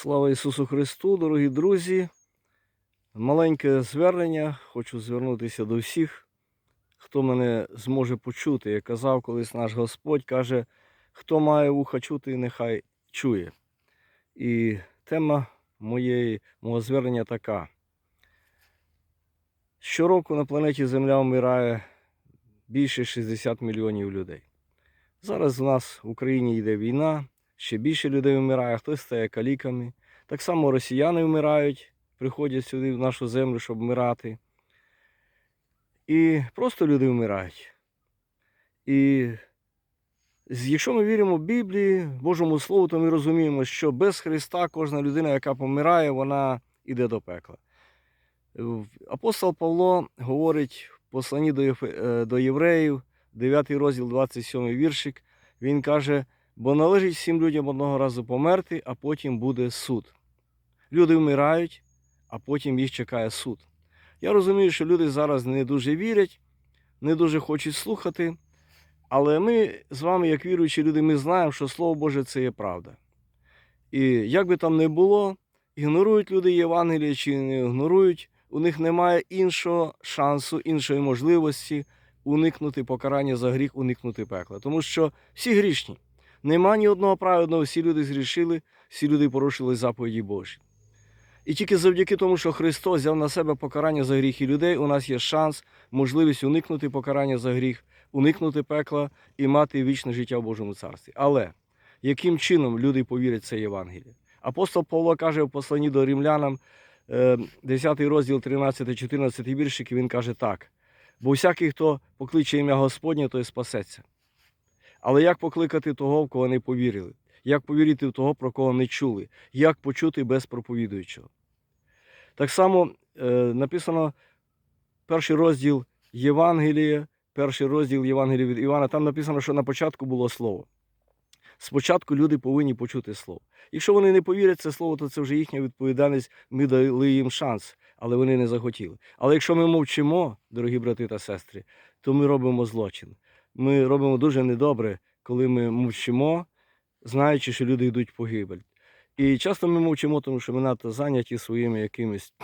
Слава Ісусу Христу, дорогі друзі. Маленьке звернення. Хочу звернутися до всіх, хто мене зможе почути. Як казав колись наш Господь, каже, хто має вуха чути, нехай чує. І тема моєї, мого звернення така. Щороку на планеті Земля вмирає більше 60 мільйонів людей. Зараз у нас в Україні йде війна, ще більше людей вмирає, хтось стає каліками. Так само росіяни вмирають, приходять сюди в нашу землю, щоб вмирати. І просто люди вмирають. І якщо ми віримо в Біблії, Божому Слову, то ми розуміємо, що без Христа кожна людина, яка помирає, вона йде до пекла. Апостол Павло говорить в посланні до, е, євреїв, 9 розділ, 27 віршик, він каже, бо належить всім людям одного разу померти, а потім буде суд. Люди вмирають, а потім їх чекає суд. Я розумію, що люди зараз не дуже вірять, не дуже хочуть слухати, але ми з вами, як віруючі люди, ми знаємо, що Слово Боже це є правда. І як би там не було, ігнорують люди Євангеліє чи не ігнорують, у них немає іншого шансу, іншої можливості уникнути покарання за гріх, уникнути пекла. Тому що всі грішні. Нема ні одного праведного, всі люди згрішили, всі люди порушили заповіді Божі. І тільки завдяки тому, що Христос взяв на себе покарання за гріхи людей, у нас є шанс, можливість уникнути покарання за гріх, уникнути пекла і мати вічне життя в Божому царстві. Але яким чином люди повірять в це Євангеліє? Апостол Павло каже в посланні до римлянам, е, 10 розділ 13-14 віршики, він каже так: бо всякий, хто покличе ім'я Господнє, той спасеться. Але як покликати того, в кого не повірили? Як повірити в того, про кого не чули? Як почути без проповідуючого? Так само е, написано перший розділ Євангелія, перший розділ Євангелія від Івана, там написано, що на початку було слово. Спочатку люди повинні почути слово. Якщо вони не повірять це слово, то це вже їхня відповідальність. Ми дали їм шанс, але вони не захотіли. Але якщо ми мовчимо, дорогі брати та сестри, то ми робимо злочин. Ми робимо дуже недобре, коли ми мовчимо, знаючи, що люди йдуть в погибель. І часто ми мовчимо, тому що ми надто зайняті своїми якимись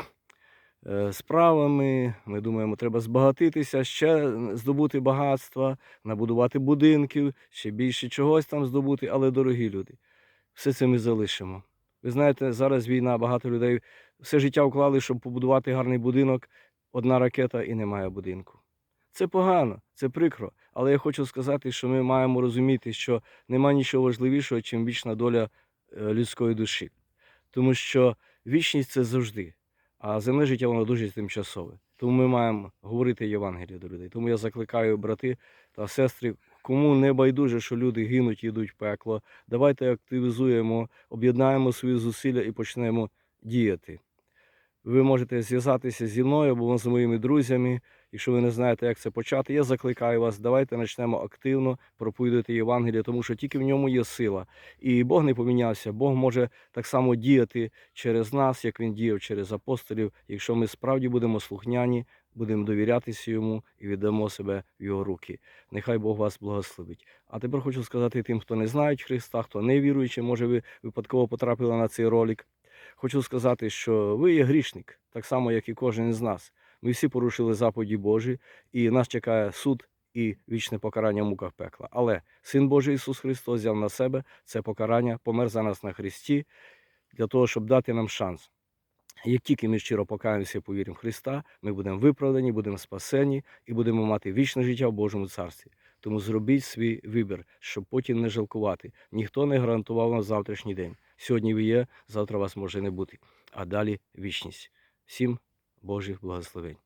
е, справами. Ми думаємо, треба збагатитися, ще здобути багатства, набудувати будинків, ще більше чогось там здобути. Але, дорогі люди, все це ми залишимо. Ви знаєте, зараз війна, багато людей все життя вклали, щоб побудувати гарний будинок, одна ракета і немає будинку. Це погано, це прикро. Але я хочу сказати, що ми маємо розуміти, що немає нічого важливішого, чим вічна доля е, людської душі. Тому що вічність це завжди, а земне життя воно дуже тимчасове. Тому ми маємо говорити Євангеліє до людей. Тому я закликаю брати та сестри, кому не байдуже, що люди гинуть йдуть в пекло. Давайте активізуємо, об'єднаємо свої зусилля і почнемо діяти. Ви можете зв'язатися зі мною або з моїми друзями. Якщо ви не знаєте, як це почати, я закликаю вас, давайте почнемо активно проповідувати Євангеліє, тому що тільки в ньому є сила. І Бог не помінявся. Бог може так само діяти через нас, як він діяв через апостолів, якщо ми справді будемо слухняні, будемо довірятися йому і віддамо себе в його руки. Нехай Бог вас благословить. А тепер хочу сказати тим, хто не знають Христа, хто не віруючий, може ви випадково потрапили на цей ролик. Хочу сказати, що ви є грішник, так само, як і кожен із нас. Ми всі порушили заповіді Божі, і нас чекає суд і вічне покарання в муках пекла. Але Син Божий Ісус Христос взяв на себе це покарання, помер за нас на Христі, для того, щоб дати нам шанс. Як тільки ми щиро покаємося і повіримо в Христа, ми будемо виправдані, будемо спасені і будемо мати вічне життя в Божому царстві. Тому зробіть свій вибір, щоб потім не жалкувати. Ніхто не гарантував вам завтрашній день. Сьогодні ви є, завтра вас може не бути. А далі вічність. Всім Божих благословень.